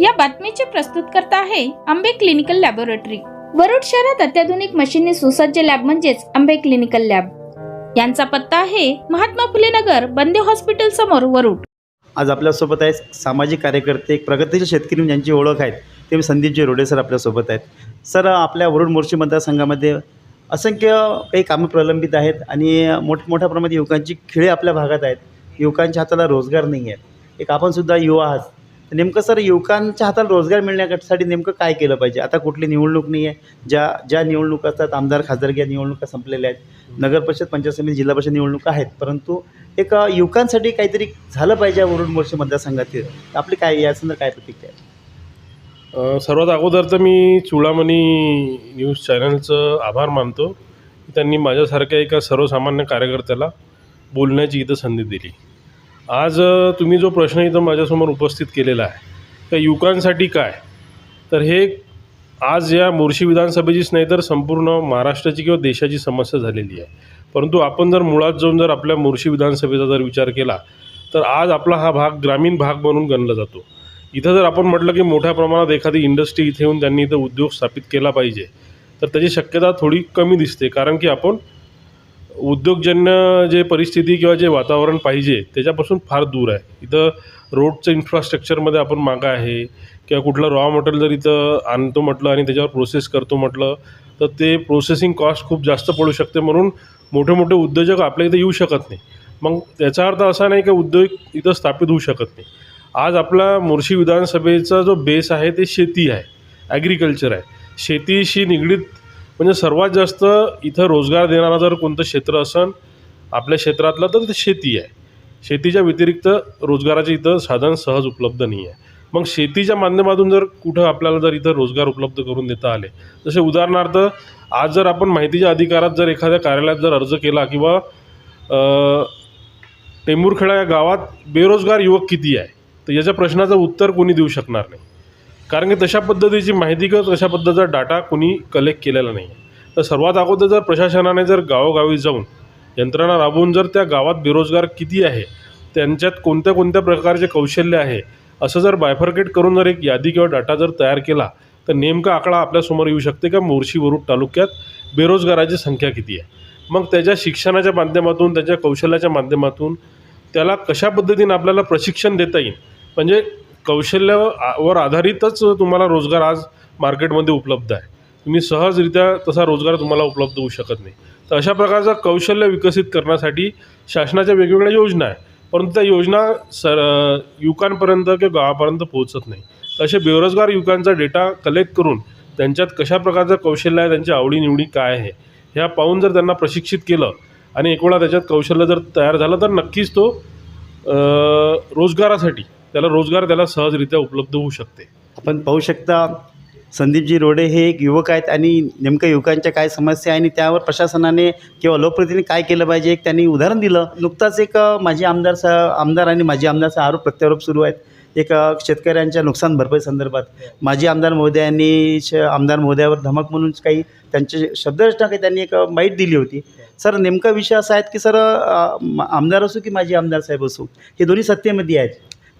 या बातमीचे प्रस्तुतकर्ता आहे आंबे क्लिनिकल लॅबोरेटरी. वरुड शहरात अत्याधुनिक मशीनने सुसज्ज लॅब म्हणजेच आंबे क्लिनिकल लॅब. यांचा पत्ता आहे महात्मा फुले नगर बंदे हॉस्पिटल समोर वरुड. आज आपल्यासोबत आहेत सामाजिक कार्यकर्ते एक प्रगतीचे शेतकरी ज्यांची ओळख आहेत ते संदीपजी रोडे सर आपल्यासोबत आहेत. सर आपल्या वरुड मोर्शी मतदारसंघामध्ये असंख्य काही कामं प्रलंबित आहेत आणि मोठमोठ्या प्रमाणात युवकांची खिळे आपल्या भागात आहेत. युवकांच्या हाताला रोजगार नाही आहेत एक आपणसुद्धा युवा आहात नेमकं सर युवकांच्या हाताला रोजगार मिळण्यासाठी नेमकं काय केलं पाहिजे? आता कुठली निवडणूक नाही आहे. ज्या ज्या निवडणुका असतात आमदार खासदारकी या निवडणुका संपलेल्या आहेत. नगर परिषद पंचायत समिती जिल्हा परिषद निवडणुका आहेत. परंतु एक युवकांसाठी काहीतरी झालं पाहिजे वरुड मोर्चे मतदारसंघातील. आपली काय या संदर्भात काय प्रतिक्रिया आहे? सर्वात अगोदर तर मी चुडामणी न्यूज चॅनलचं आभार मानतो की त्यांनी माझ्यासारख्या एका सर्वसामान्य कार्यकर्त्याला बोलण्याची इथं संधी दिली. आज तुम्ही जो प्रश्न इथं माझ्यासमोर उपस्थित केलेला आहे त्या युवकांसाठी काय? तर हे आज या मोर्शी विधानसभेचीच नाही तर संपूर्ण महाराष्ट्राची किंवा देशाची समस्या झालेली आहे. परंतु आपण जर मुळात जाऊन जर आपल्या मोर्शी विधानसभेचा जर विचार केला तर आज आपला हा भाग ग्रामीण भाग म्हणून गणला जातो. इथं जर आपण म्हटलं की मोठ्या प्रमाणात एखादी इंडस्ट्री इथे येऊन त्यांनी इथं उद्योग स्थापित केला पाहिजे तर त्याची शक्यता थोडी कमी दिसते. कारण की आपण उद्योगजन्य जे परिस्थिती किंवा जे वातावरण पाहिजे त्याच्यापासून फार दूर आहे. इथं रोडचं इन्फ्रास्ट्रक्चरमध्ये आपण मागं आहे किंवा कुठलं रॉ मटेरियल जर इथं आणतो म्हटलं आणि त्याच्यावर प्रोसेस करतो म्हटलं तर ते प्रोसेसिंग कॉस्ट खूप जास्त पडू शकते म्हणून मोठे मोठे उद्योजक आपल्या इथं येऊ शकत नाही. मग त्याचा अर्थ असा नाही की उद्योग इथं स्थापित होऊ शकत नाही. आज आपला मोर्शी विधानसभेचा जो बेस आहे ते शेती आहे ॲग्रिकल्चर आहे. शेतीशी निगडीत म्हणजे सर्वात जास्त इथं रोजगार देणारा जर कोणतं क्षेत्र असन आपल्या क्षेत्रातलं तर ते शेती आहे. शेतीच्या व्यतिरिक्त रोजगाराचे इथं साधन सहज उपलब्ध नाही आहे. मग शेतीच्या माध्यमातून जर कुठं आपल्याला जर इथं रोजगार उपलब्ध करून देता आले जसे उदाहरणार्थ आज जर आपण माहितीच्या अधिकारात जर एखाद्या कार्यालयात जर अर्ज केला किंवा टेंबूरखेडा या गावात बेरोजगार युवक किती आहे तर याच्या प्रश्नाचं उत्तर कोणी देऊ शकणार नाही. कारण की तशा पद्धतीची माहिती किंवा तशा पद्धतीचा डाटा कुणी कलेक्ट केलेला नाही आहे तर सर्वात अगोदर जर प्रशासनाने जर गावोगावी जाऊन यंत्रणा राबवून जर त्या गावात बेरोजगार किती आहे त्यांच्यात कोणत्या कोणत्या प्रकारचे कौशल्य आहे असं जर बायफर्केट करून जर एक यादी किंवा डाटा जर तयार केला तर नेमका आकडा आपल्यासमोर येऊ शकते का? मोर्शी वरुड तालुक्यात बेरोजगाराची संख्या किती आहे? मग त्याच्या शिक्षणाच्या माध्यमातून त्याच्या कौशल्याच्या माध्यमातून त्याला कशा पद्धतीने आपल्याला प्रशिक्षण देता येईल? म्हणजे कौशल्यावर आधारितच तुम्हाला रोजगार आज मार्केटमध्ये उपलब्ध आहे. तुम्ही सहजरित्या तसा रोजगार तुम्हाला उपलब्ध होऊ शकत नाही. तर अशा प्रकारचं कौशल्य विकसित करण्यासाठी शासनाच्या वेगवेगळ्या योजना आहे परंतु त्या योजना सर युवकांपर्यंत किंवा गावापर्यंत पोहोचत नाही. असे बेरोजगार युवकांचा डेटा कलेक्ट करून त्यांच्यात कशा प्रकारचं कौशल्य आहे त्यांची आवडीनिवडी काय आहे ह्या पाहून जर त्यांना प्रशिक्षित केलं आणि एक वेळा त्याच्यात कौशल्य जर तयार झालं तर नक्कीच तो रोजगारासाठी त्याला रोजगार त्याला सहजरित्या उपलब्ध होऊ शकते. आपण पाहू शकता संदीपजी रोडे हे एक युवक आहेत आणि नेमकं युवकांच्या काय समस्या आहे आणि त्यावर प्रशासनाने किंवा लोकप्रतिनिधी काय केलं पाहिजे एक त्यांनी उदाहरण दिलं. नुकताच एक माजी आमदार सा आमदार आणि माजी आमदारचा आरोप प्रत्यारोप सुरू आहेत. एक शेतकऱ्यांच्या नुकसान भरपाई संदर्भात. माजी आमदार महोदयांनी श आमदार महोदयावर धमक म्हणून काही त्यांचे शब्दरचना काही त्यांनी एक माहीत दिली होती. सर नेमका विषय असा आहे की सर आमदार असो की माजी आमदार साहेब असो हे दोन्ही सत्तेमध्ये आहेत.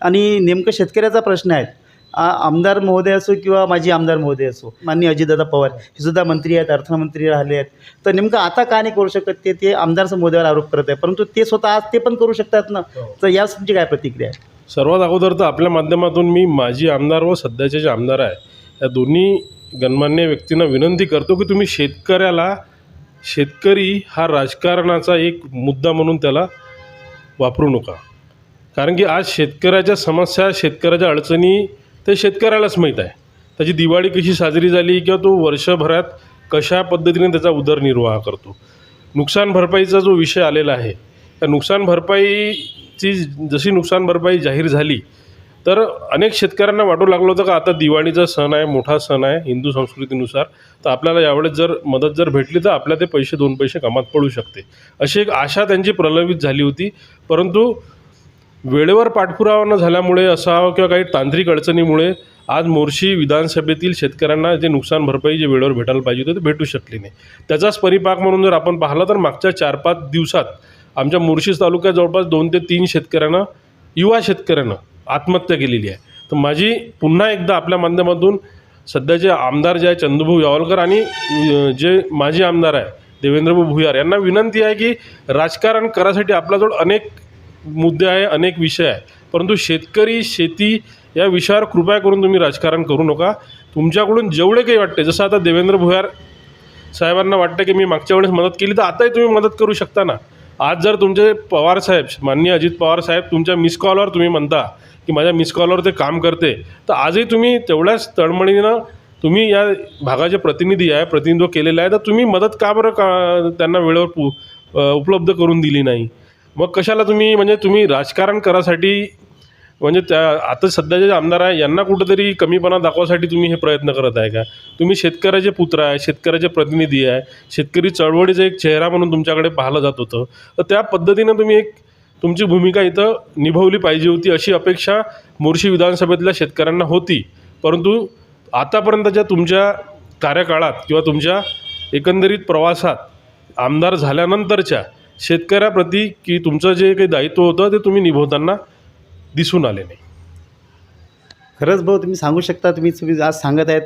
आणि नेमकं शेतकऱ्याचा प्रश्न आहे. आमदार महोदय असो किंवा माजी आमदार महोदय असो माननीय अजितदादा पवार हे सुद्धा मंत्री आहेत अर्थमंत्री राहिले आहेत. तर नेमकं आता का नाही करू शकत ते ते आमदार महोदयावर आरोप करत आहे परंतु ते स्वतः आज ते पण करू शकतात ना? तर यास तुमची काय प्रतिक्रिया आहे? सर्वात अगोदर तर आपल्या माध्यमातून मी माजी आमदार व सध्याचे जे आमदार आहे या दोन्ही गणमान्य व्यक्तींना विनंती करतो की तुम्ही शेतकऱ्याला शेतकरी हा राजकारणाचा एक मुद्दा म्हणून त्याला वापरू नका. कारण की आज शेतकऱ्याच्या समस्या शेतकऱ्याच्या अडचणी ते शेतकऱ्यालाच माहीत आहे. त्याची दिवाळी कशी साजरी झाली किंवा तो वर्षभरात कशा पद्धतीने त्याचा उदरनिर्वाह करतो? नुकसान भरपाईचा जो विषय आलेला आहे त्या नुकसान भरपाईची जशी नुकसान भरपाई जाहीर झाली तर अनेक शेतकऱ्यांना वाटू लागलं होतं का आता दिवाळीचा सण आहे मोठा सण आहे हिंदू संस्कृतीनुसार तर आपल्याला यावेळेस जर मदत जर भेटली तर आपल्या ते पैसे दोन पैसे कामात पडू शकते. अशी एक आशा त्यांची प्रलंबित झाली होती परंतु वेळेवर पाठपुरावा न झाल्यामुळे असावं किंवा काही तांत्रिक अडचणीमुळे आज मोर्शी विधानसभेतील शेतकऱ्यांना जे नुकसान भरपाई जे वेळेवर भेटायला पाहिजे होते ते भेटू शकले नाही. त्याचाच परिपाक म्हणून जर आपण पाहिलं तर मागच्या चार पाच दिवसात आमच्या मोर्शीस तालुक्यात जवळपास दोन ते तीन शेतकऱ्यांना युवा शेतकऱ्यांना आत्महत्या केलेली आहे. तर माझी पुन्हा एकदा आपल्या माध्यमातून सध्याचे आमदार जे आहे चंद्रभाऊ यावलकर आणि जे माजी आमदार आहे देवेंद्रभाऊ भुयार यांना विनंती आहे की राजकारण करासाठी आपल्याजवळ अनेक मुद्दे आहे अनेक विषय आहे. परंतु शेतकरी शेती या विषयावर कृपया करून तुम्ही राजकारण करू नका. तुमच्याकडून जेवढे काही वाटते जसं आता देवेंद्र भुयार साहेबांना वाटतं की मी मागच्या वेळेस मदत केली तर आताही तुम्ही मदत करू शकता ना. आज जर तुमचे पवार साहेब माननीय अजित पवार साहेब तुमच्या मिस कॉलवर तुम्ही म्हणता की माझ्या मिस कॉलवर ते काम करते तर आजही तुम्ही तेवढ्याच तळमळीनं तुम्ही या भागाचे प्रतिनिधी आहे प्रतिनिधित्व केलेलं आहे तर तुम्ही मदत का बरं का त्यांना वेळेवर पु उपलब्ध करून दिली नाही? मग कशाला तुम्ही म्हणजे तुम्ही राजकारण करासाठी म्हणजे त्या आता सध्याचे जे आमदार आहे यांना कुठंतरी कमीपणा दाखवासाठी तुम्ही हे प्रयत्न करत आहे का? तुम्ही शेतकऱ्याचे पुत्र आहे शेतकऱ्याचे प्रतिनिधी आहे शेतकरी चळवळीचा एक चेहरा म्हणून तुमच्याकडे पाहिलं जात होतं. तर त्या पद्धतीनं तुम्ही एक तुमची भूमिका इथं निभवली पाहिजे होती अशी अपेक्षा मोर्शी विधानसभेतल्या शेतकऱ्यांना होती. परंतु आतापर्यंतच्या तुमच्या कार्यकाळात किंवा तुमच्या एकंदरीत प्रवासात आमदार झाल्यानंतरच्या शेतकऱ्याप्रती की तुमचं जे काही दायित्व होतं ते तुम्ही निभवताना दिसून आले नाही. खरंच भाऊ तुम्ही सांगू शकता तुम्ही तुम्ही आज सांगत आहेत.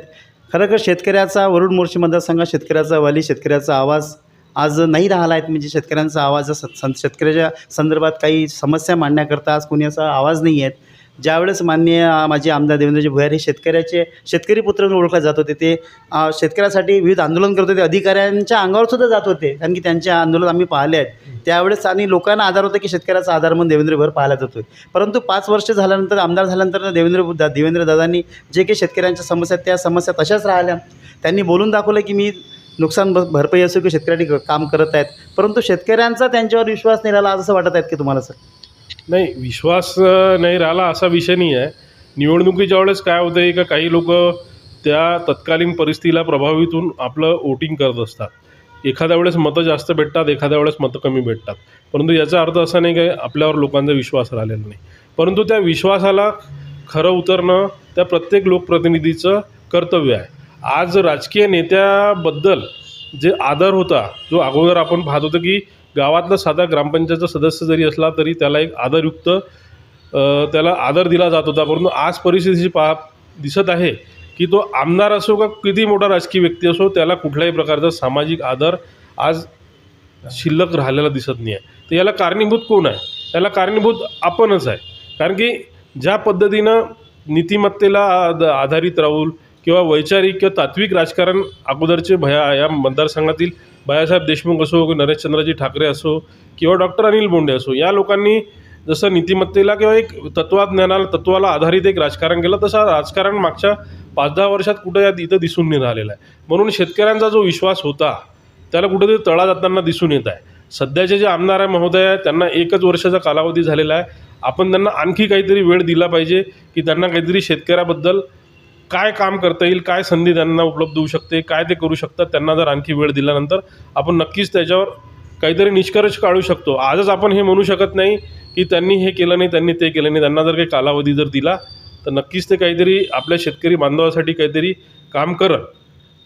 खरं शेतकऱ्याचा वरुण मोर्शी मतदारसंघात शेतकऱ्याचा वाली शेतकऱ्याचा आवाज आज नाही राहिला आहेत म्हणजे शेतकऱ्यांचा आवाज स- सं- शेतकऱ्याच्या संदर्भात काही समस्या मांडण्याकरता आज कोणी असा आवाज नाही आहेत ज्यावेळेस माननीय माझे आमदार देवेंद्रजी भुयार हे शेतकऱ्याचे शेतकरी पुत्र म्हणून ओळखले जात होते ते शेतकऱ्यासाठी विविध आंदोलन करत होते अधिकाऱ्यांच्या अंगावर सुद्धा जात होते कारण की त्यांचे आंदोलन आम्ही पाहिले आहेत. त्यावेळेस आणि लोकांना आधार होता की शेतकऱ्याचा आधार म्हणून देवेंद्र भुयार पाहिला जातो परंतु पाच वर्ष झाल्यानंतर आमदार झाल्यानंतर देवेंद्र दा- देवेंद्र दादांनी जे काही शेतकऱ्यांच्या समस्या आहेत, त्या समस्या तशाच राहिल्या. त्यांनी बोलून दाखवलं की मी नुकसान भ- भरपाई असो की शेतकऱ्यांनी काम करत आहेत परंतु शेतकऱ्यांचा त्यांच्यावर विश्वास नाही राहिला असं वाटत आहेत की तुम्हाला सर? नाही विश्वास नाही राहिला असा विषय नाही आहे. निवडणुकीच्या वेळेस काय होतं आहे का काही लोक त्या तत्कालीन परिस्थितीला प्रभावितून आपलं वोटिंग करत असतात. एखाद्या वेळेस मतं जास्त भेटतात एखाद्या वेळेस मतं कमी भेटतात. परंतु याचा अर्थ असा नाही की आपल्यावर लोकांचा विश्वास राहिलेला नाही. परंतु त्या विश्वासाला खरं उतरणं त्या प्रत्येक लोकप्रतिनिधीचं कर्तव्य आहे. आज राजकीय नेत्याबद्दल जे आदर होता जो अगोदर आपण पाहत होतो की गावातला साधा ग्रामपंचायतचा सदस्य जरी असला तरी त्याला एक आदरयुक्त त्याला आदर दिला जात होता. परंतु आज परिस्थितीची पहा दिसत आहे की तो आमदार असो का किती मोठा राजकीय व्यक्ती असो त्याला कुठल्याही प्रकारचा सामाजिक आदर आज शिल्लक राहिलेला दिसत नाही आहे तर याला कारणीभूत कोण आहे? याला कारणीभूत आपणच आहे. कारण की ज्या पद्धतीनं नीतिमत्तेला आध- आधारित राहून किंवा वैचारिक किंवा तात्विक राजकारण अगोदरचे भया या मतदारसंघातील बाळासाहेब देशमुख असो की नरेशचंद्रजी ठाकरे असो किंवा डॉक्टर अनिल बोंडे असो या लोकांनी जसं नीतिमत्तेला किंवा एक तत्वाज्ञानाला तत्वाला आधारित एक राजकारण केलं तसं राजकारण मागच्या पाच दहा वर्षात कुठं या इथं दिसून नाही राहिलेलं आहे. म्हणून शेतकऱ्यांचा जो विश्वास होता त्याला कुठेतरी तळा जाताना दिसून येत आहे. सध्याचे जे आमदार आहे महोदय आहे त्यांना एकच वर्षाचा कालावधी झालेला आहे. आपण त्यांना आणखी काहीतरी वेळ दिला पाहिजे की त्यांना काहीतरी शेतकऱ्याबद्दल काय काम करता येईल काय संधी त्यांना उपलब्ध होऊ शकते काय ते करू शकतात त्यांना जर आणखी वेळ दिल्यानंतर आपण नक्कीच त्याच्यावर काहीतरी निष्कर्ष काढू शकतो. आजच आपण हे म्हणू शकत नाही की त्यांनी हे केलं नाही त्यांनी ते केलं नाही. त्यांना जर काही कालावधी जर दिला तर नक्कीच ते काहीतरी आपल्या शेतकरी बांधवासाठी काहीतरी काम करत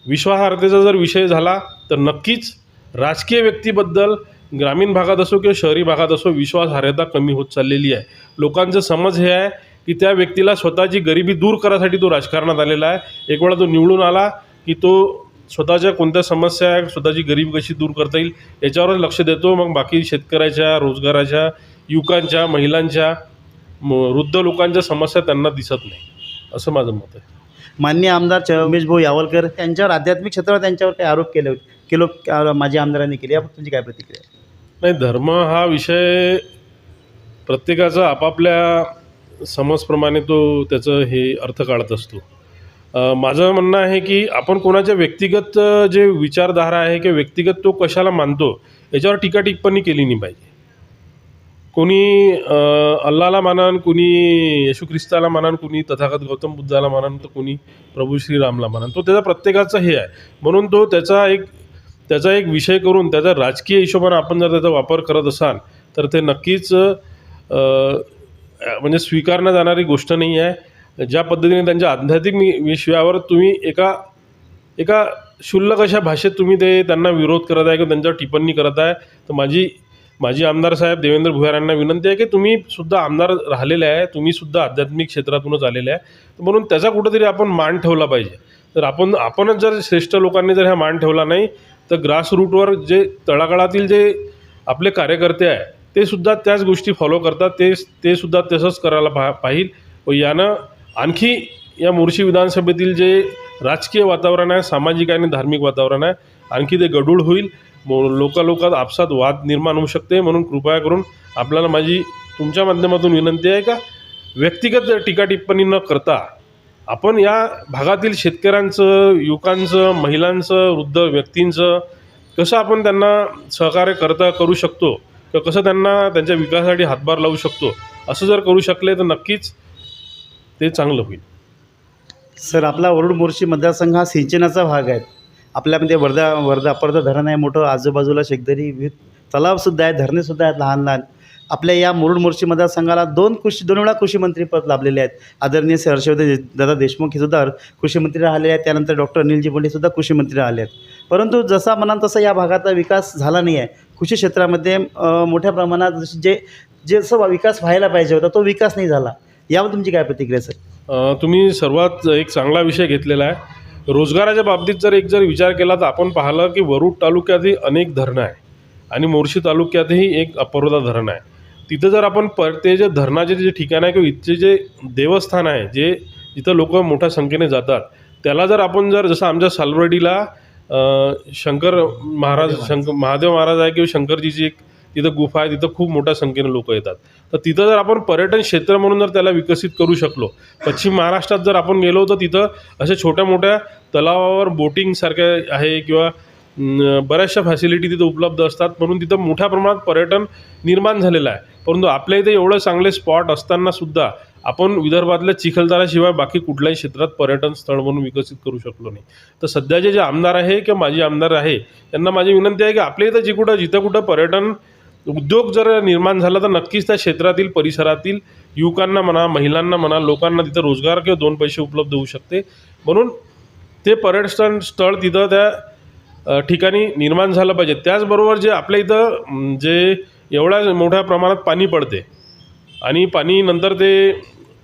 विश्वासार्हतेचा जर विषय झाला तर नक्कीच राजकीय व्यक्तीबद्दल ग्रामीण भागात असो किंवा शहरी भागात असो विश्वासार्हता कमी होत चाललेली आहे. लोकांचं समज हे आहे की त्या व्यक्तीला स्वतःची गरिबी दूर करायसाठी तो राजकारणात आलेला आहे. एक वेळा तो निवडून आला की तो स्वतःच्या कोणत्या समस्या आहे स्वतःची गरिबी कशी दूर करता येईल याच्यावरच लक्ष देतो. मग बाकी शेतकऱ्याच्या रोजगाराच्या युवकांच्या महिलांच्या वृद्ध लोकांच्या समस्या त्यांना दिसत नाही. असं माझं मत आहे. मान्य आमदार उमेश भाऊ यावलकर त्यांच्यावर आध्यात्मिक क्षेत्रावर त्यांच्यावर काही आरोप केले होते केलो माजी आमदारांनी केले. याबाबत तुमची काय प्रतिक्रिया? नाही धर्म हा विषय प्रत्येकाचा आपापल्या समजप्रमाणे तो त्याचं हे अर्थ काढत असतो. माझं म्हणणं आहे की आपण कोणाच्या व्यक्तिगत जे विचारधारा आहे किंवा व्यक्तिगत तो कशाला मानतो याच्यावर टीका टिप्पणी केली नाही पाहिजे. कोणी अल्लाला मानान कोणी येशू ख्रिस्ताला मानन कोणी तथागत गौतम बुद्धाला मानन तर कोणी प्रभू श्रीरामला मानान. तो त्याचा प्रत्येकाचा हे आहे. म्हणून तो त्याचा एक त्याचा एक विषय करून त्याचा राजकीय हिशोबाने आपण जर त्याचा वापर करत असाल तर ते नक्कीच म्हणजे स्वीकारण्यात जाणारी गोष्ट नाही आहे. ज्या पद्धतीने त्यांच्या आध्यात्मिक विषयावर तुम्ही एका एका क्षुल्लक अशा भाषेत तुम्ही ते त्यांना विरोध करत आहे किंवा त्यांच्यावर टिप्पणी करत आहे तर माझी माजी आमदार साहेब देवेंद्र भुयार यांना विनंती आहे की तुम्ही सुद्धा आमदार राहिलेले आहे तुम्ही सुद्धा आध्यात्मिक क्षेत्रातूनच आलेले आहे. म्हणून त्याचा कुठंतरी आपण मान ठेवला पाहिजे. तर आपण आपणच जर श्रेष्ठ लोकांनी जर हा मान ठेवला नाही तर ग्रासरूटवर जे तळागाळातील जे आपले कार्यकर्ते आहे ते सुद्धा त्याच गोष्टी फॉलो करतात. ते ते सुद्धा तसंच करायला पा पाहिजे व यानं आणखी या मोर्शी विधानसभेतील जे राजकीय वातावरण आहे सामाजिक आणि धार्मिक वातावरण आहे आणखी ते गडूळ होईल. मो लोकालोकात आपसात वाद निर्माण होऊ शकते म्हणून कृपया करून आपल्याला माझी तुमच्या माध्यमातून विनंती आहे का? व्यक्तिगत टीका टिप्पणी न करता आपण या भागातील शेतकऱ्यांचं युवकांचं महिलांचं वृद्ध व्यक्तींचं कसं आपण त्यांना सहकार्य करता करू शकतो? किंवा कसं त्यांना त्यांच्या विकासासाठी हातभार लावू शकतो असं जर करू शकले तर नक्कीच ते चांगलं होईल. सर आपला वरुड मोर्शी मतदारसंघ हा सिंचनाचा भाग आहे. आपल्यामध्ये वर्धा वर्धा अपर्धा धरण आहे मोठं आजूबाजूला शेतकरी विविध तलावसुद्धा आहेत धरणेसुद्धा आहेत लहान लहान. आपल्या या मुरुड मोर्शी मतदारसंघाला दोन कृषी दोन वेळा कृषी मंत्रीपद लाभलेले आहेत. आदरणीय श्री हर्षवर्धन दादा देशमुख हे सुद्धा कृषी मंत्री राहिले आहेत. त्यानंतर डॉक्टर अनिलजी बोंडे सुद्धा कृषी मंत्री राहिले आहेत. परंतु जसा म्हणाल तसा या भागाचा विकास झाला नाही आहे. कृषी क्षेत्रामध्ये मोठ्या प्रमाणात जसे- जे सर्व विकास व्हायला पाहिजे होता तो विकास नाही झाला. यावर तुमची काय प्रतिक्रिया सर? तुम्ही सर्वात एक चांगला विषय घेतलेला आहे. रोजगाराच्या बाबतीत जर एक जर विचार केला तर आपण पाहिलं की वरुड तालुक्यातही अनेक धरणं आहे आणि मोर्शी तालुक्यातही एक अपर्वदा धरण आहे. तिथं जर आपण पर ते जे धरणाचे जे ठिकाण आहे किंवा इथचे जे देवस्थान आहे जे जिथं लोक मोठ्या संख्येने जातात त्याला जर आपण जर जसं आमच्या सालवर्डीला शंकर महाराज शंकर महादेव महाराज आहे किंवा शंकरजीची एक तिथं गुफा आहे तिथं खूप मोठ्या संख्येने लोक येतात. तर तिथं जर आपण पर्यटन क्षेत्र म्हणून जर त्याला विकसित करू शकलो पश्चिम महाराष्ट्रात जर आपण गेलो तर तिथं अशा छोट्या मोठ्या तलावावर बोटिंगसारख्या आहे किंवा बऱ्याचशा फॅसिलिटी तिथं उपलब्ध असतात. म्हणून तिथं मोठ्या प्रमाणात पर्यटन निर्माण झालेलं आहे. परंतु आपल्या इथे एवढं चांगले स्पॉट असतानासुद्धा आपण विदर्भातल्या चिखलदराशिवाय बाकी कुठल्याही क्षेत्रात पर्यटन स्थळ म्हणून विकसित करू शकलो नाही. तर सध्याचे जे आमदार आहे किंवा माजी आमदार आहे त्यांना माझी विनंती आहे की आपल्या इथं जी कुठं जिथं कुठं पर्यटन उद्योग जर निर्माण झाला तर नक्कीच त्या क्षेत्रातील परिसरातील युवकांना म्हणा महिलांना म्हणा लोकांना तिथं रोजगार किंवा दोन पैसे उपलब्ध होऊ शकते. म्हणून ते पर्यटन स्थळ तिथं त्या ठिकाणी निर्माण झालं पाहिजे. त्याचबरोबर जे आपल्या इथं जे एवढ्या मोठ्या प्रमाणात पाणी पडते आणि पाणी नंतर ते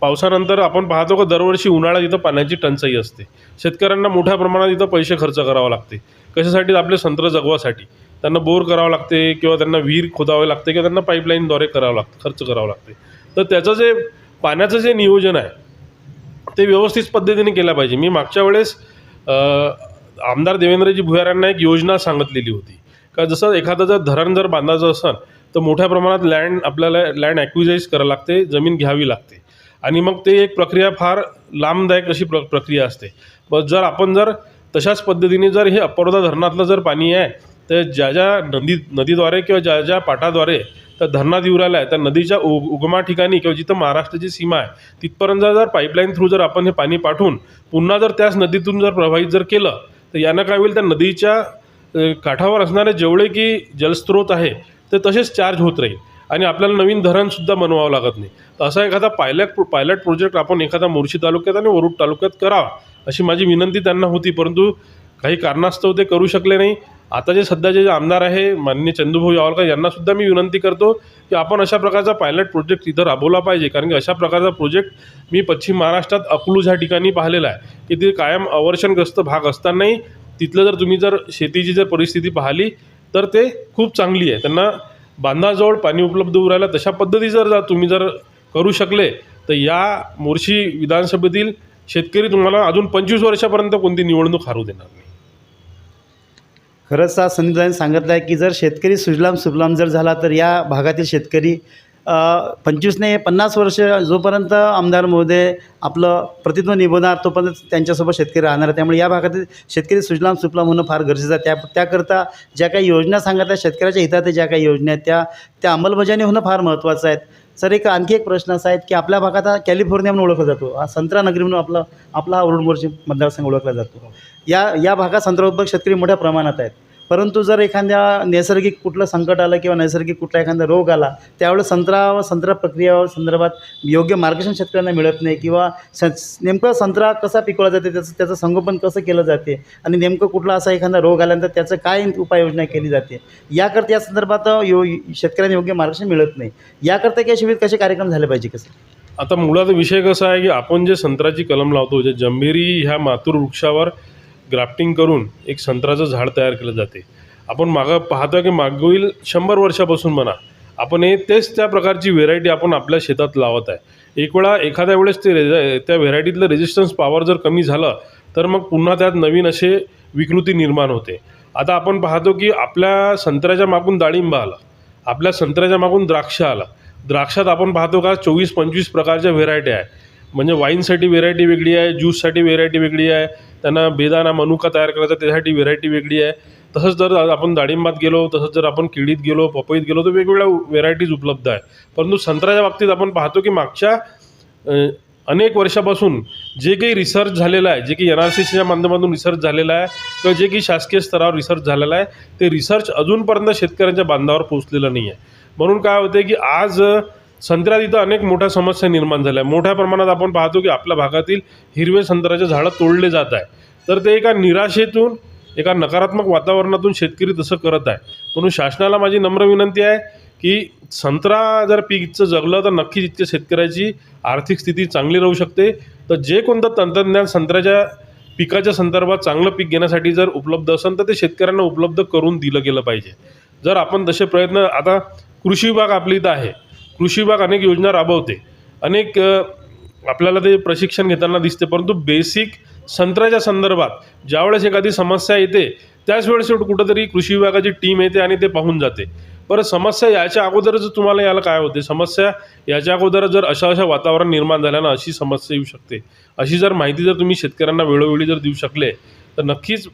पावसानंतर आपण पाहतो का दरवर्षी उन्हाळ्यात इथं पाण्याची टंचाई असते. शेतकऱ्यांना मोठ्या प्रमाणात इथं पैसे खर्च करावं लागते. कशासाठी? आपले संत्र जगवासाठी. त्यांना बोर करावं लागते किंवा त्यांना विहीर खोदावे लागते किंवा त्यांना पाईपलाईनद्वारे करावं लागतं खर्च करावं लागते. तर त्याचं जे पाण्याचं जे नियोजन आहे ते व्यवस्थित पद्धतीने केलं पाहिजे. मी मागच्या वेळेस आमदार देवेंद्रजी भुयार यांना एक योजना सांगितलेली होती. का जसं एखादं जर धरण जर बांधायचं असेल तर मोठ्या प्रमाणात लँड आपल्याला लँड ॲक्विजाईज करावं लागते जमीन घ्यावी लागते. आणि मग ते एक प्रक्रिया फार लांबदायक अशी प्र प्रक्रिया असते. पण जर आपण जर तशाच पद्धतीने जर हे अपरोधा धरणातलं जर पाणी आहे तर ज्या ज्या नदी नदीद्वारे किंवा ज्या ज्या पाटाद्वारे तर धरणात येऊ आहे तर नदीच्या उ उगमा ठिकाणी किंवा जिथं महाराष्ट्राची सीमा आहे तिथपर्यंत जर पाईपलाईन थ्रू जर आपण हे पाणी पाठवून पुन्हा जर त्याच नदीतून जर प्रवाहित जर केलं तर यानं काय होईल त्या नदीच्या काठावर असणारे जेवढे की जलस्रोत आहे ते तसेच चार्ज होत राहील. आणि आपल्याला नवीन धरणसुद्धा बनवावं लागत नाही. तर असा एखादा पायलट पायलट प्रोजेक्ट आपण एखादा मोर्शी तालुक्यात आणि वरुड तालुक्यात करावा अशी माझी विनंती त्यांना होती. परंतु काही कारणास्तव ते करू शकले नाही. आता जे सध्याचे जे आमदार आहे माननीय चंदूभाऊ यावलकर यांनासुद्धा मी विनंती करतो की आपण अशा प्रकारचा पायलट प्रोजेक्ट इथं राबवला पाहिजे. कारण की अशा प्रकारचा प्रोजेक्ट मी पश्चिम महाराष्ट्रात अकलूज ह्या ठिकाणी पाहिलेला आहे. की ते कायम अवर्षणग्रस्त भाग असतानाही तिथलं जर तुम्ही जर शेतीची जर परिस्थिती पाहिली तर ते खूप चांगली आहे. त्यांना बांधाजवळ पाणी उपलब्ध होऊ राहिलं. तशा पद्धती जर जा तुम्ही जर करू शकले तर या मोर्शी विधानसभेतील शेतकरी तुम्हाला अजून पंचवीस वर्षापर्यंत कोणती निवडणूक हारू देणार नाही. खरंच आज संदीपदाने सांगितलं आहे की जर शेतकरी सुजलाम सुफलाम जर झाला तर या भागातील शेतकरी पंचवीसने पंचवीस नाही पन्नास वर्ष जोपर्यंत आमदार महोदय आपलं प्रतित्व निभवणार तोपर्यंत त्यांच्यासोबत शेतकरी राहणार. आहे. त्यामुळे या भागातील शेतकरी सुजलाम सुफलाम होणं फार गरजेचं आहे. त्या त्याकरता ज्या काही योजना सांगत आहेत शेतकऱ्याच्या हिताच्या ज्या काही योजना आहेत त्या त्या अंमलबजावणी होणं फार महत्त्वाचं आहे. सर एक आणखी एक प्रश्न असा आहे की आपल्या भागात हा कॅलिफोर्निया म्हणून ओळखला जातो. हा संत्रा नगरी म्हणून आपला आपला हा वरुड मोर्शी मतदारसंघ ओळखला जातो. या या भागात संत्रा उद्योग शेतकरी मोठ्या प्रमाणात आहेत. परंतु जर एखाद्या नैसर्गिक कुठलं संकट आलं किंवा नैसर्गिक कुठला एखादा रोग आला त्यावेळेस संत्रा संत्रा प्रक्रिया संदर्भात योग्य मार्गदर्शन शेतकऱ्यांना मिळत नाही किंवा स नेमकं संत्रा कसा पिकवला जाते त्याचं त्याचं संगोपन कसं केलं जाते आणि नेमकं कुठला असा एखादा रोग आल्यानंतर त्याचं काय उपाययोजना केली जाते याकरता या संदर्भात यो शेतकऱ्यांना योग्य मार्गदर्शन मिळत नाही. याकरता काही शिबिर कसे कार्यक्रम झाले पाहिजे कसं? आता मुळात विषय कसा आहे की आपण जे संत्र्याची कलम लावतो जे जंभेरी ह्या मातृवृक्षावर ग्राफ्टिंग करून एक संत्र्याचं झाड तयार केलं जाते. आपण मागं पाहतो की मागील शंभर वर्षापासून म्हणा. आपण हे तेच त्या प्रकारची व्हेरायटी आपण आपल्या शेतात लावत आहे. एक वेळा एखाद्या वेळेस ते रेज त्या व्हेरायटीतलं रेजिस्टन्स पॉवर जर कमी झालं तर मग पुन्हा त्यात नवीन असे विकृती निर्माण होते. आता आपण पाहतो की आपल्या संत्र्याच्या मागून डाळिंब आलं आपल्या संत्र्याच्या मागून द्राक्ष आलं. द्राक्षात आपण पाहतो का चोवीस पंचवीस प्रकारच्या व्हेरायटी आहे. म्हणजे वाईनसाठी व्हेरायटी वेगळी आहे ज्यूससाठी व्हेरायटी वेगळी आहे त्यांना बेदाना मनुका तयार करायचा त्यासाठी व्हेरायटी वेगळी आहे. तसंच जर आपण डाळिंबात गेलो तसंच जर आपण केळीत गेलो पपईत गेलो तर वेगवेगळ्या व्हेरायटीज उपलब्ध आहे. परंतु संत्र्याच्या बाबतीत आपण पाहतो की मागच्या अनेक वर्षापासून जे काही रिसर्च झालेलं आहे जे काही एन आर सी सीच्या माध्यमातून रिसर्च झालेला आहे किंवा जे काही शासकीय स्तरावर रिसर्च झालेला आहे ते रिसर्च अजूनपर्यंत शेतकऱ्यांच्या बांधावर पोहोचलेलं नाही आहे म्हणून काय होते की आज संत्र्यात इथं अनेक मोठ्या समस्या निर्माण झाल्या. मोठ्या प्रमाणात आपण पाहतो की आपल्या भागातील हिरवे संत्र्याचे झाडं तोडले जात आहे. तर ते एका निराशेतून एका नकारात्मक वातावरणातून शेतकरी तसं करत आहे. म्हणून शासनाला माझी नम्र विनंती आहे की संत्रा जर पीकचं जगलं तर नक्कीच इतक्या शेतकऱ्याची आर्थिक स्थिती चांगली राहू शकते. तर जे कोणतं तंत्रज्ञान संत्र्याच्या पिकाच्या संदर्भात चांगलं पीक घेण्यासाठी जर उपलब्ध असेल तर ते शेतकऱ्यांना उपलब्ध करून दिलं गेलं पाहिजे. जर आपण तसे प्रयत्न आता कृषी विभाग आपल्या इथं आहे. कृषी विभाग अनेक योजना राबवते. अनेक आपल्याला ते प्रशिक्षण घेताना दिसते परंतु बेसिक संत्र्याच्या संदर्भात ज्यावेळेस एखादी समस्या येते त्याच वेळेस कुठंतरी कृषी विभागाची टीम येते आणि ते पाहून जाते. बरं समस्या याच्या अगोदरच तुम्हाला याला काय होते? समस्या याच्या अगोदर जर अशा अशा वातावरण निर्माण झाल्यानं अशी समस्या येऊ शकते. अशी जर माहिती जर तुम्ही शेतकऱ्यांना वेळोवेळी जर देऊ शकले तर नक्कीच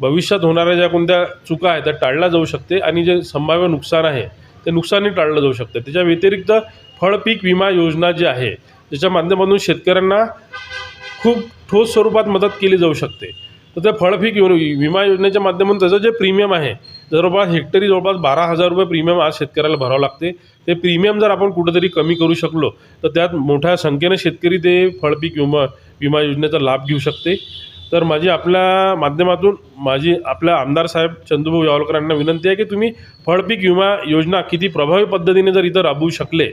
भविष्यात होणाऱ्या ज्या कोणत्या चुका आहेत त्या टाळल्या जाऊ शकते आणि जे संभाव्य नुकसान आहे ते नुकसानही टाळलं जाऊ शकते. त्याच्या व्यतिरिक्त फळपीक विमा योजना जी आहे त्याच्या माध्यमातून शेतकऱ्यांना खूप ठोस स्वरूपात मदत केली जाऊ शकते. तर त्या फळपीक विमा योजनेच्या माध्यमातून त्याचं जे प्रीमियम आहे जवळपास हेक्टरी जवळपास बारा हजार रुपये प्रीमियम आज शेतकऱ्याला भरावं लागते. ते प्रीमियम जर आपण कुठंतरी कमी करू शकलो तर त्यात मोठ्या संख्येने शेतकरी ते फळपीक विमा विमा योजनेचा लाभ घेऊ शकते. तर माझी आपल्या माध्यमातून माझी आपल्या आमदार साहेब चंदूभाऊ यावलकर यांना विनंती आहे की तुम्ही फळपीक विमा योजना किती प्रभावी पद्धतीने जर इथं राबवू शकले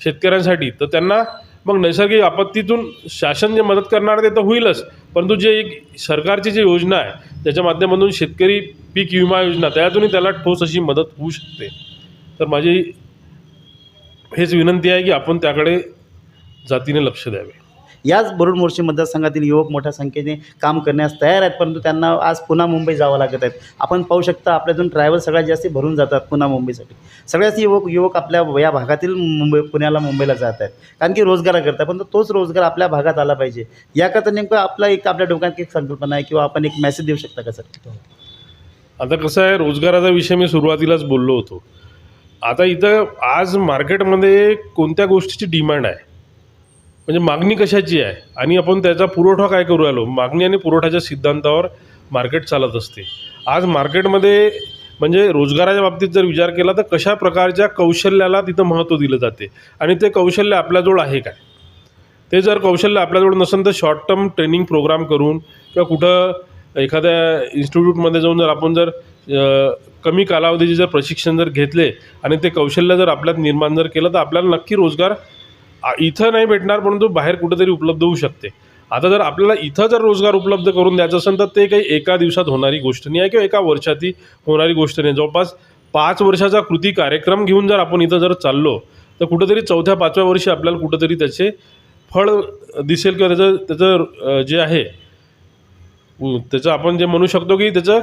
शेतकऱ्यांसाठी तर त्यांना मग नैसर्गिक आपत्तीतून शासन जे मदत करणार आहे ते तर होईलच. परंतु जे एक सरकारची जी योजना आहे त्याच्या माध्यमातून शेतकरी पीक विमा योजना त्यातूनही त्याला ठोस अशी मदत होऊ शकते. तर माझी हेच विनंती आहे की आपण त्याकडे जातीने लक्ष द्यावे. याच बरुड मोर्शी मतदारसंघातील युवक मोठ्या संख्येने काम करण्यास तयार आहेत परंतु त्यांना आज पुन्हा मुंबई जावं लागत आहेत आपण पाहू शकता आपल्यातून ट्रॅव्हल सगळ्यात जास्त भरून जातात पुन्हा मुंबईसाठी. सगळ्याच युवक युवक आपल्या या भागातील मुंबई पुण्याला मुंबईला जात आहेत. कारण की रोजगाराकरता पण तोच रोजगार आपल्या भागात आला पाहिजे. याकरता नेमकं आपला एक आपल्या डोक्यात एक संकल्पना आहे किंवा आपण एक मेसेज देऊ शकता का सर? आता कसं आहे रोजगाराचा विषय मी सुरुवातीलाच बोललो होतो. आता इथं आज मार्केटमध्ये कोणत्या गोष्टीची डिमांड आहे? म्हणजे मागणी कशाची आहे? आणि आपण त्याचा पुरवठा काय करू राहिलो? मागणी आणि पुरवठ्याच्या सिद्धांतावर मार्केट चालत असते. आज मार्केटमध्ये म्हणजे रोजगाराच्या बाबतीत जर विचार केला तर कशा प्रकारच्या कौशल्याला तिथं महत्त्व दिलं जाते? आणि ते कौशल्य आपल्याजवळ आहे काय? ते जर कौशल्य आपल्याजवळ नसेल तर शॉर्ट टर्म ट्रेनिंग प्रोग्राम करून किंवा कुठं एखाद्या इन्स्टिट्यूटमध्ये जाऊन जर आपण जर कमी कालावधीचे जर प्रशिक्षण जर घेतले आणि ते कौशल्य जर आपल्यात निर्माण जर केलं तर आपल्याला नक्की रोजगार इथं नाही भेटणार परंतु बाहेर कुठेतरी उपलब्ध होऊ शकते. आता जर आपल्याला इथं जर रोजगार उपलब्ध करून द्यायचा असेल तर ते काही एका दिवसात होणारी गोष्ट नाही. आहे किंवा एका वर्षाती होणारी गोष्ट नाही. जवळपास पाच वर्षाचा कृती कार्यक्रम घेऊन जर आपण इथं जर चाललो तर कुठेतरी चौथ्या पाचव्या वर्षी आपल्याला कुठेतरी त्याचे फळ दिसेल किंवा त्याचं त्याचं जे आहे त्याचं आपण जे म्हणू शकतो की त्याचं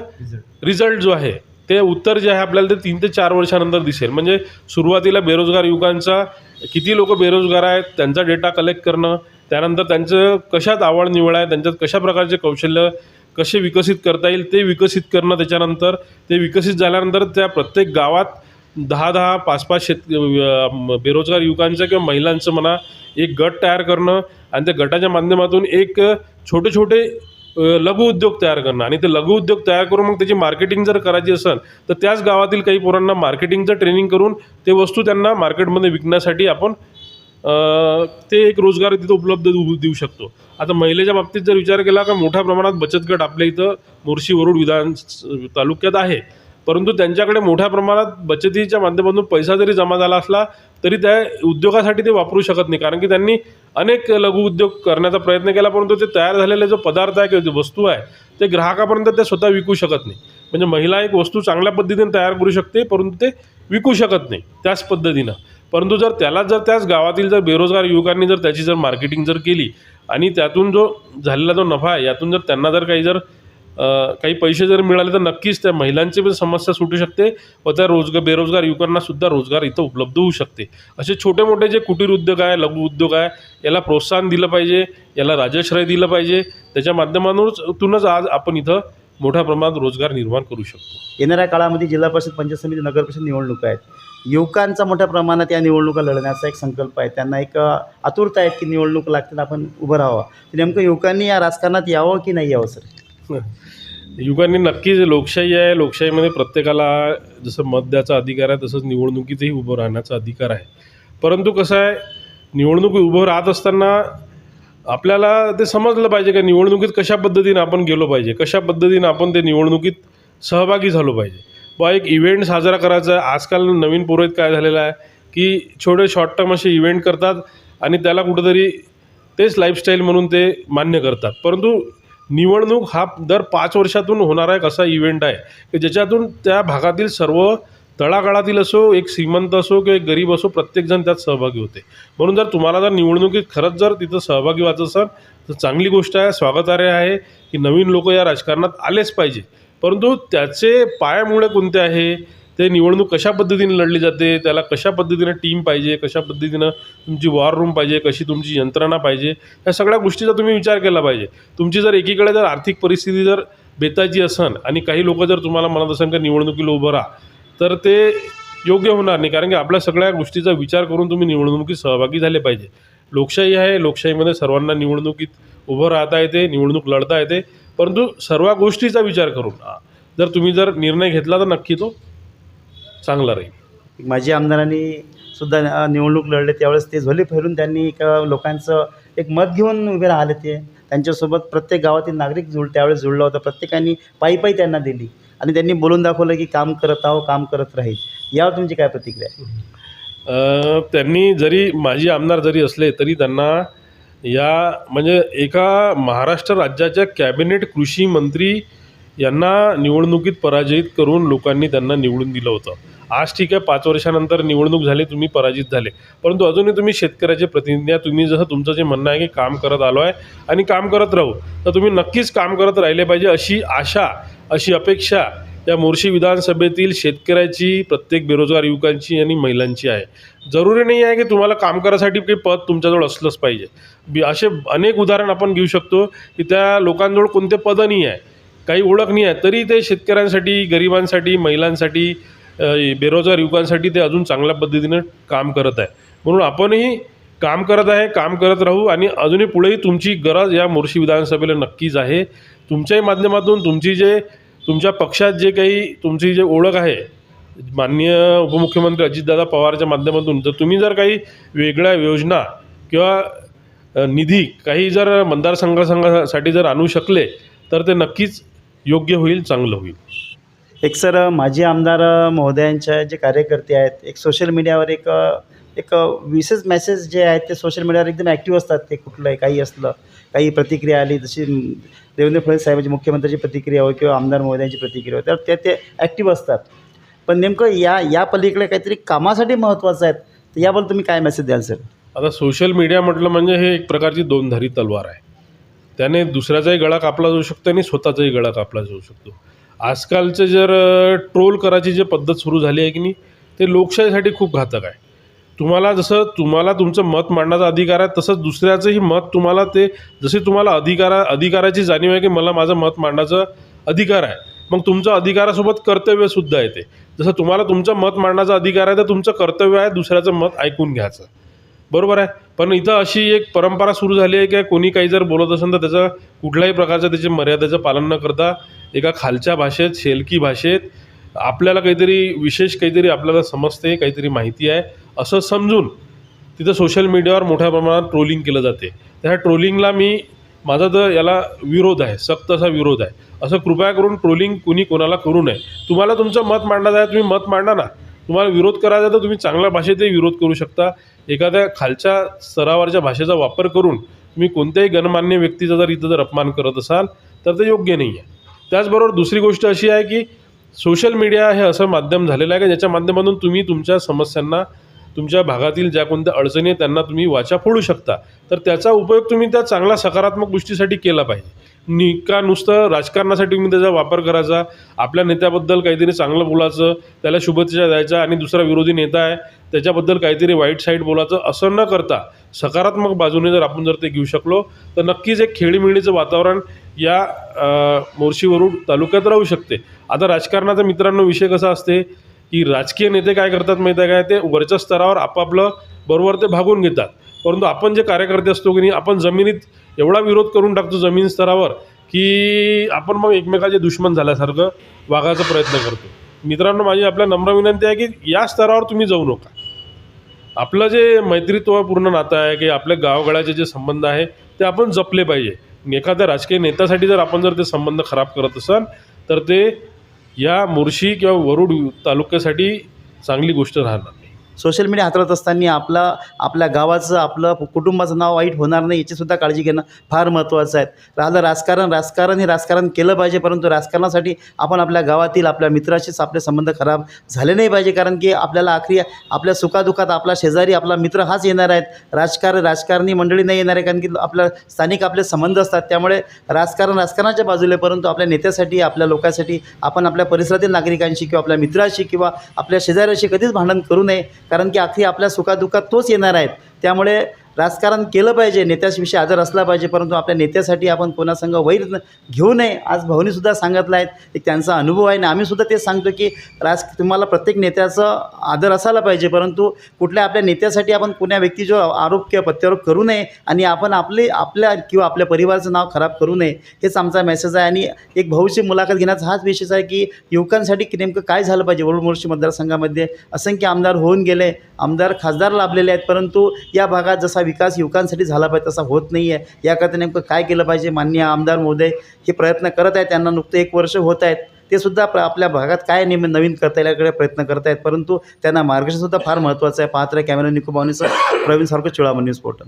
रिझल्ट जो आहे ते उत्तर जे आहे आपल्याला ते तीन ते चार वर्षानंतर दिसेल. म्हणजे सुरुवातीला बेरोजगार युवकांचा किती लोक बेरोजगार आहेत त्यांचा डेटा कलेक्ट करणं त्यानंतर त्यांचं कशात आवड निवड आहे त्यांच्यात कशा प्रकारचे कौशल्य कसे विकसित करता येईल ते विकसित करणं त्याच्यानंतर ते विकसित झाल्यानंतर त्या प्रत्येक गावात दहा दहा पाच पाच शेत बेरोजगार युवकांचं किंवा महिलांचं म्हणा एक गट तयार करणं आणि त्या गटाच्या माध्यमातून एक छोटे छोटे लघु उद्योग तयार करणं. आणि ते लघु उद्योग तयार करून मग त्याची मार्केटिंग जर करायची असेल तर त्याच गावातील काही पोरांना मार्केटिंगचं ट्रेनिंग करून ते वस्तू त्यांना मार्केटमध्ये विकण्यासाठी आपण ते एक रोजगार तिथं उपलब्ध देऊ देऊ शकतो. आता महिलेच्या बाबतीत जर विचार केला का मोठ्या प्रमाणात बचत गट आपल्या इथं मोर्शी वरुड विधान तालुक्यात आहे. परंतु त्यांच्याकडे मोठ्या प्रमाणात बचतीच्या माध्यमातून पैसा जरी जमा झाला असला तरी त्या उद्योगासाठी ते वापरू शकत नाही. कारण की त्यांनी अनेक लघुउद्योग करण्याचा प्रयत्न केला परंतु ते तयार झालेले जो पदार्थ आहे किंवा जी वस्तू आहे ते ग्राहकापर्यंत ते स्वतः विकू शकत नाही. म्हणजे महिला एक वस्तू चांगल्या पद्धतीने तयार करू शकते परंतु ते विकू शकत नाही त्याच पद्धतीनं. परंतु जर त्याला जर त्याच गावातील जर बेरोजगार युवकांनी जर त्याची जर मार्केटिंग जर केली आणि त्यातून जो झालेला जो नफा आहे यातून जर त्यांना जर काही जर काही पैसे जर मिळाले तर नक्कीच त्या महिलांची पण समस्या सुटू शकते व त्या रोजगार बेरोजगार युवकांनासुद्धा रोजगार इथं उपलब्ध होऊ शकते. असे छोटे मोठे जे कुटीर उद्योग आहे लघु उद्योग आहे याला प्रोत्साहन दिलं पाहिजे याला राजश्रय दिलं पाहिजे त्याच्या माध्यमातूनच आज आपण इथं मोठ्या प्रमाणात रोजगार निर्माण करू शकतो. येणाऱ्या काळामध्ये जिल्हा परिषद पंचायत समिती नगर परिषद निवडणुका आहेत. युवकांचा मोठ्या प्रमाणात या निवडणुका लढण्याचा एक संकल्प आहे. त्यांना एक आतुरता आहे की निवडणूक लागतील आपण उभं राहावं. नेमकं युवकांनी या राजकारणात यावं की नाही यावं सर? युगाने नक्कीच लोकशाही आहे. लोकशाहीमध्ये प्रत्येकाला जसं मत द्यायचा अधिकार आहे तसंच निवडणुकीतही उभं राहण्याचा अधिकार आहे. परंतु कसं आहे निवडणूक उभं राहत असताना आपल्याला ते समजलं पाहिजे का निवडणुकीत कशा पद्धतीनं आपण गेलो पाहिजे कशा पद्धतीनं आपण ते निवडणुकीत सहभागी झालो पाहिजे. बा एक इव्हेंट साजरा करायचा आहे. आजकाल नवीन पुरोहित काय झालेलं आहे की छोटे शॉर्ट टर्म असे इव्हेंट करतात आणि त्याला कुठंतरी तेच लाईफस्टाईल म्हणून ते मान्य करतात. परंतु निवडणूक हा दर पाच वर्षातून होणारा एक असा इव्हेंट आहे. की ज्याच्यातून त्या भागातील सर्व तळागाळातील असो एक श्रीमंत असो किंवा एक गरीब असो प्रत्येकजण त्यात सहभागी होते. म्हणून जर तुम्हाला जर निवडणुकीत खरंच जर तिथं सहभागी व्हायचं असेल तर चांगली गोष्ट आहे स्वागतार्ह आहे की नवीन लोक या राजकारणात आलेच पाहिजे. परंतु त्याचे पायामुळे कोणते आहे? ते निवडणूक कशा पद्धतीने लढली जाते त्याला कशा पद्धतीनं टीम पाहिजे कशा पद्धतीनं तुमची वॉर रूम पाहिजे कशी तुमची यंत्रणा पाहिजे या सगळ्या गोष्टीचा तुम्ही विचार केला पाहिजे. तुमची जर एकीकडे जर आर्थिक परिस्थिती जर बेताची असन आणि काही लोक जर तुम्हाला म्हणत असेल का निवडणुकीला उभं राहा तर ते योग्य होणार नाही. कारण की आपल्या सगळ्या गोष्टीचा विचार करून तुम्ही निवडणुकीत सहभागी झाले पाहिजे. लोकशाही आहे लोकशाहीमध्ये सर्वांना निवडणुकीत उभं राहता येते निवडणूक लढता येते. परंतु सर्व गोष्टीचा विचार करून जर तुम्ही जर निर्णय घेतला तर नक्की तो चांगला राहील. माजी आमदारांनी सुद्धा निवडणूक लढले त्यावेळेस ते झोले फेरून त्यांनी एक लोकांचं एक मत घेऊन उभे राहिले ते. त्यांच्यासोबत प्रत्येक गावातील नागरिक जुळ त्यावेळेस जुळला होता. प्रत्येकाने पायी पायी त्यांना दिली. आणि त्यांनी बोलून दाखवलं की काम करत आहो काम करत राहील. यावर तुमची काय प्रतिक्रिया त्यांनी जरी माजी आमदार जरी असले तरी त्यांना या म्हणजे एका महाराष्ट्र राज्याच्या कॅबिनेट कृषी मंत्री यांना निवडणुकीत पराजित करून लोकांनी त्यांना निवडून दिलं होतं. आज ठीक आहे पाच वर्षानंतर निवडणूक झाली तुम्ही पराजित झाले. परंतु अजूनही तुम्ही शेतकऱ्याचे प्रतिनिधी आहे. तुम्ही जसं तुमचं जे म्हणणं आहे की काम करत आलो आहे आणि काम करत राहू तर तुम्ही नक्कीच काम करत राहिले पाहिजे अशी आशा अशी अपेक्षा या मोर्शी विधानसभेतील शेतकऱ्याची प्रत्येक बेरोजगार युवकांची आणि महिलांची आहे. जरुरी नाही आहे की तुम्हाला काम करायसाठी काही पद तुमच्याजवळ असलंच पाहिजे. बी असे अनेक उदाहरण आपण घेऊ शकतो की त्या लोकांजवळ कोणते पद नाही आहे. काही ओळख नाही आहे. तरी ते शेतकऱ्यांसाठी गरिबांसाठी महिलांसाठी बेरोजगार युवकांसाठी ते अजून चांगल्या पद्धतीनं काम करत आहे. म्हणून आपणही काम करत आहे काम करत राहू आणि अजूनही पुढेही तुमची गरज या मोर्शी विधानसभेला नक्कीच आहे. तुमच्याही माध्यमातून तुमची जे तुमच्या पक्षात जे काही तुमची जे ओळख आहे माननीय उपमुख्यमंत्री अजितदादा पवारच्या माध्यमातून तर तुम्ही जर काही वेगळ्या योजना किंवा निधी काही जर मतदारसंघासाठी जर आणू शकले तर ते नक्कीच योग्य होईल चांगलं होईल. एक सर माजी आमदार महोदयांच्या जे कार्यकर्ते आहेत एक सोशल मीडियावर एक एक विशेष मेसेज जे आहेत ते सोशल मीडियावर एकदम ॲक्टिव्ह असतात. ते कुठलंही काही असलं काही प्रतिक्रिया आली जशी देवेंद्र फडणवीस साहेबांची मुख्यमंत्र्याची प्रतिक्रिया हो किंवा आमदार महोदयांची प्रतिक्रिया हो तर ते ते ॲक्टिव्ह असतात. पण नेमकं या या पलीकडे काहीतरी कामासाठी महत्त्वाचं आहेत तर याबद्दल तुम्ही काय मेसेज द्याल सर? आता सोशल मीडिया म्हटलं म्हणजे हे एक प्रकारची दोनधारी तलवार आहे. त्याने दुसऱ्याचाही गळा कापला जाऊ शकतो आणि स्वतःचाही गळा कापला जाऊ शकतो. आजकालचे जर ट्रोल करायची जी पद्धत सुरू झाली आहे की नाही ते लोकशाहीसाठी खूप घातक आहे. तुम्हाला जसं तुम्हाला तुमचं मत मांडण्याचा अधिकार आहे तसंच दुसऱ्याचंही मत तुम्हाला ते जसे तुम्हाला अधिकारा अधिकाराची जाणीव आहे की मला माझं मत मांडण्याचा अधिकार आहे मग तुमचं अधिकारासोबत कर्तव्यसुद्धा येते जसं तुम्हाला तुमचं मत मांडण्याचा अधिकार आहे तर तुमचं कर्तव्य आहे दुसऱ्याचं मत ऐकून घ्यायचं. बरोबर आहे. पण इथं अशी एक परंपरा सुरू झाली आहे की कोणी काही जर बोलत असेल तर त्याचं कुठल्याही प्रकारचं त्याची मर्यादेचं पालन न करता एका खालच्या भाषेत शेलकी भाषेत आपल्याला काहीतरी विशेष काहीतरी आपल्याला समजते काहीतरी माहिती आहे. असं समजून तिथं सोशल मीडियावर मोठ्या प्रमाणात ट्रोलिंग केलं जाते. त्या ट्रोलिंगला मी माझा तर याला विरोध आहे सक्त असा विरोध आहे. असं कृपया करून ट्रोलिंग कुणी कोणाला करू नये. तुम्हाला तुमचं मत मांडायचं आहे तुम्ही मत मांडा ना. तुम्हाला विरोध करायचा तर तुम्ही चांगल्या भाषेतही विरोध करू शकता. एखाद्या खालच्या स्तरावरच्या भाषेचा वापर करून तुम्ही कोणत्याही गणमान्य व्यक्तीचा जर इथं जर अपमान करत असाल तर ते योग्य नाही आहे त्याचबरोबर दुसरी गोष्ट अशी आहे की सोशल मीडिया हे असं माध्यम झालेलं आहे की ज्याच्या माध्यमातून तुम्ही तुमच्या समस्यांना तुमच्या भागातील ज्या कोणत्या अडचणी आहेत त्यांना तुम्ही वाचा फोडू शकता. तर त्याचा उपयोग तुम्ही त्या चांगल्या सकारात्मक गोष्टीसाठी केला पाहिजे. नि का नुसतं राजकारणासाठी तुम्ही त्याचा वापर करायचा? आपल्या नेत्याबद्दल काहीतरी चांगलं बोलायचं त्याला शुभेच्छा द्यायच्या आणि दुसरा विरोधी नेता आहे त्याच्याबद्दल काहीतरी वाईट साईड बोलायचं असं न करता सकारात्मक बाजूने जर आपण जर ते घेऊ शकलो तर नक्कीच एक खेळीमेळीचं वातावरण या मोर्शीवरून तालुक्यात राहू शकते. आता राजकारणाचा मित्रांनो विषय कसा असते की राजकीय नेते काय करतात माहीत आहे काय ते वरच्या स्तरावर आपापलं बरोबर ते भागून घेतात. परंतु आपण जे कार्यकर्ते असतो की नाही आपण जमिनीत एवढा विरोध करून टाकतो जमीन स्तरावर की आपण मग एकमेकाचे दुश्मन झाल्यासारखं वागायचा प्रयत्न करतो. मित्रांनो माझी आपल्या नम्र विनंती आहे की या स्तरावर तुम्ही जाऊ नका. आपलं जे मैत्रीत्वपूर्ण नातं आहे की आपल्या गावगाड्याचे जे संबंध आहे ते आपण जपले पाहिजे. एखाद्या राजकीय नेत्यासाठी जर आपण जर ते संबंध खराब करत असाल तर ते या मुर्शी किंवा वरुड तालुक्यासाठी चांगली गोष्ट राहणार. सोशल मीडिया हाताळत असताना आपला आपल्या गावाचं आपलं कुटुंबाचं नाव वाईट होणार नाही याचीसुद्धा काळजी घेणं फार महत्त्वाचं आहे. राहिलं राजकारण राजकारण हे राजकारण केलं पाहिजे परंतु राजकारणासाठी आपण आपल्या गावातील आपल्या मित्राशीच आपले संबंध खराब झाले नाही पाहिजे कारण की आपल्याला आखरी आपल्या सुखादुखात आपला शेजारी आपला मित्र हाच येणार आहेत. राजकारण राजकारणी मंडळी नाही येणार आहे कारण की आपल्या स्थानिक आपले संबंध असतात. त्यामुळे राजकारण राजकारणाच्या बाजूला परंतु आपल्या नेत्यासाठी आपल्या लोकांसाठी आपण आपल्या परिसरातील नागरिकांशी किंवा आपल्या मित्राशी किंवा आपल्या शेजाऱ्याशी कधीच भांडण करू नये. कारण की आखरी आपल्या सुखादुखात तोच येणार आहेत. त्यामुळे राजकारण केलं पाहिजे नेत्याविषयी आदर असला पाहिजे परंतु आपल्या नेत्यासाठी आपण कोणासंग वैर घेऊ नये आज भाऊनीसुद्धा सांगितलं आहेत एक त्यांचा अनुभव आहे आणि आम्हीसुद्धा ते सांगतो की राज तुम्हाला प्रत्येक नेत्याचं आदर असायला पाहिजे परंतु कुठल्या आपल्या नेत्यासाठी आपण कुण्या व्यक्तीचा आरोप किंवा प्रत्यारोप करू नये आणि आपण आपले आपल्या किंवा आपल्या परिवाराचं नाव खराब करू नये हेच आमचा मेसेज आहे. आणि एक भाऊची मुलाखत घेण्याचा हाच विषय आहे की युवकांसाठी नेमकं काय झालं पाहिजे? वरुड मोर्शी मतदारसंघामध्ये असंख्य आमदार होऊन गेले आमदार खासदार लाभलेले आहेत परंतु या भागात जसा विकास युवकांसाठी झाला पाहिजे तसा होत नाही आहे याकरता नेमकं काय केलं पाहिजे? माननीय आमदार महोदय हे प्रयत्न करत आहेत. त्यांना नुकतं एक वर्ष होत आहेत. ते सुद्धा आपल्या भागात काय नेम नवीन करता येईल याकडे प्रयत्न करत आहेत. परंतु त्यांना मार्गदर्शनसुद्धा फार महत्त्वाचं आहे. पात्र कॅमेरा निकोबावनीचं प्रवीण सारखं चुळामणी न्यूज पोर्टल.